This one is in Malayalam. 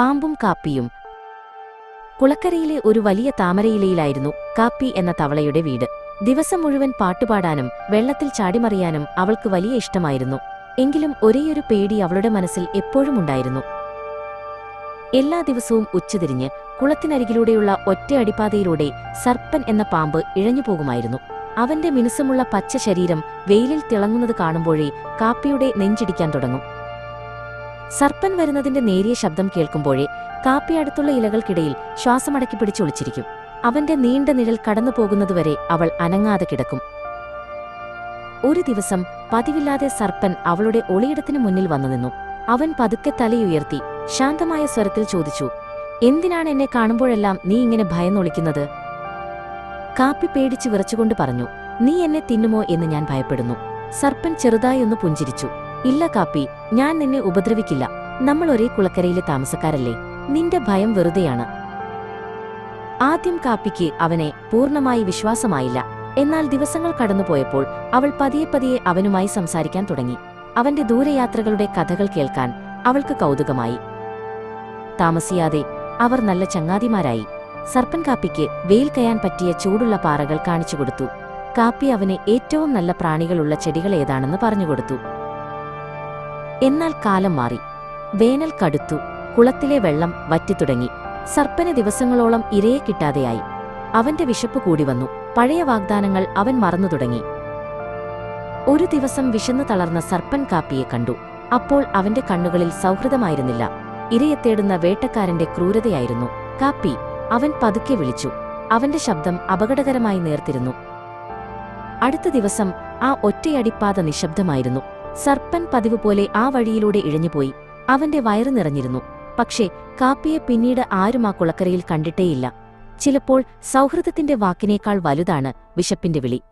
പാമ്പും കാപ്പിയും. കുളക്കരയിലെ ഒരു വലിയ താമരയിലയിലായിരുന്നു കാപ്പി എന്ന തവളയുടെ വീട്. ദിവസം മുഴുവൻ പാട്ടുപാടാനും വെള്ളത്തിൽ ചാടിമറിയാനും അവൾക്ക് വലിയ ഇഷ്ടമായിരുന്നു. എങ്കിലും ഒരേയൊരു പേടി അവളുടെ മനസ്സിൽ എപ്പോഴും ഉണ്ടായിരുന്നു. എല്ലാ ദിവസവും ഉച്ചതിരിഞ്ഞ് കുളത്തിനരികിലൂടെയുള്ള ഒറ്റ അടിപ്പാതയിലൂടെ സർപ്പൻ എന്ന പാമ്പ് ഇഴഞ്ഞുപോകുമായിരുന്നു അവന്റെ മിനുസമുള്ള പച്ച ശരീരം വെയിലിൽ തിളങ്ങുന്നത് കാണുമ്പോഴേ കാപ്പിയുടെ നെഞ്ചിടിക്കാൻ തുടങ്ങും. സർപ്പൻ വരുന്നതിന്റെ നേരിയ ശബ്ദം കേൾക്കുമ്പോഴേ കാപ്പി അടുത്തുള്ള ഇലകൾക്കിടയിൽ ശ്വാസമടക്കി പിടിച്ചൊളിച്ചിരിക്കും അവന്റെ നീണ്ട നിഴൽ കടന്നു പോകുന്നതുവരെ അവൾ അനങ്ങാതെ കിടക്കും. ഒരു ദിവസം പതിവില്ലാതെ സർപ്പൻ അവളുടെ ഒളിയിടത്തിനു മുന്നിൽ വന്നു നിന്നു. അവൻ പതുക്കെ തലയുയർത്തി ശാന്തമായ സ്വരത്തിൽ ചോദിച്ചു എന്തിനാണ് എന്നെ കാണുമ്പോഴെല്ലാം നീ ഇങ്ങനെ ഭയന്നൊളിക്കുന്നത്? കാപ്പി പേടിച്ചു വിറച്ചുകൊണ്ട് പറഞ്ഞു നീ എന്നെ തിന്നുമോ എന്ന് ഞാൻ ഭയപ്പെടുന്നു. സർപ്പൻ ചെറുതായൊന്ന് പുഞ്ചിരിച്ചു. ഇല്ല കാപ്പി ഞാൻ നിന്നെ ഉപദ്രവിക്കില്ല. നമ്മൾ ഒരേ കുളക്കരയിലെ താമസക്കാരല്ലേ. നിന്റെ ഭയം വെറുതെയാണ്. ആദ്യം കാപ്പിക്ക് അവനെ പൂർണമായി വിശ്വാസമായില്ല. എന്നാൽ ദിവസങ്ങൾ കടന്നുപോയപ്പോൾ അവൾ പതിയെ പതിയെ അവനുമായി സംസാരിക്കാൻ തുടങ്ങി. അവന്റെ ദൂരയാത്രകളുടെ കഥകൾ കേൾക്കാൻ അവൾക്ക് കൗതുകമായി. താമസിയാതെ അവർ നല്ല ചങ്ങാതിമാരായി. സർപ്പൻ കാപ്പിക്ക് വെയിൽ കയാൻ പറ്റിയ ചൂടുള്ള പാറകൾ കാണിച്ചുകൊടുത്തു കാപ്പി അവന് ഏറ്റവും നല്ല പ്രാണികളുള്ള ചെടികൾ ഏതാണെന്ന് പറഞ്ഞുകൊടുത്തു എന്നാൽ കാലം മാറി. വേനൽ കടുത്തു. കുളത്തിലെ വെള്ളം വറ്റിത്തുടങ്ങി. സർപ്പന് ദിവസങ്ങളോളം ഇരയെ കിട്ടാതെയായി. അവന്റെ വിശപ്പ് കൂടി വന്നു. പഴയ വാഗ്ദാനങ്ങൾ അവൻ മറന്നു തുടങ്ങി. ഒരു ദിവസം വിശന്നു തളർന്ന സർപ്പൻ കാപ്പിയെ കണ്ടു. അപ്പോൾ അവന്റെ കണ്ണുകളിൽ സൗഹൃദമായിരുന്നില്ല. ഇരയെ തേടുന്ന വേട്ടക്കാരന്റെ ക്രൂരതയായിരുന്നു. കാപ്പി അവൻ പതുക്കെ വിളിച്ചു. അവന്റെ ശബ്ദം അപകടകരമായി നേർത്തിരുന്നു. അടുത്ത ദിവസം ആ ഒറ്റയടിപ്പാത നിശബ്ദമായിരുന്നു. സർപ്പൻ പതിവ് പോലെ ആ വഴിയിലൂടെ ഇഴഞ്ഞുപോയി. അവന്റെ വയറ് നിറഞ്ഞിരുന്നു. പക്ഷേ കാപ്പിയെ പിന്നീട് ആരും ആ കുളക്കരയിൽ കണ്ടിട്ടേയില്ല. ചിലപ്പോൾ സൗഹൃദത്തിന്റെ വാക്കിനേക്കാൾ വലുതാണ് വിശപ്പിന്റെ വിളി.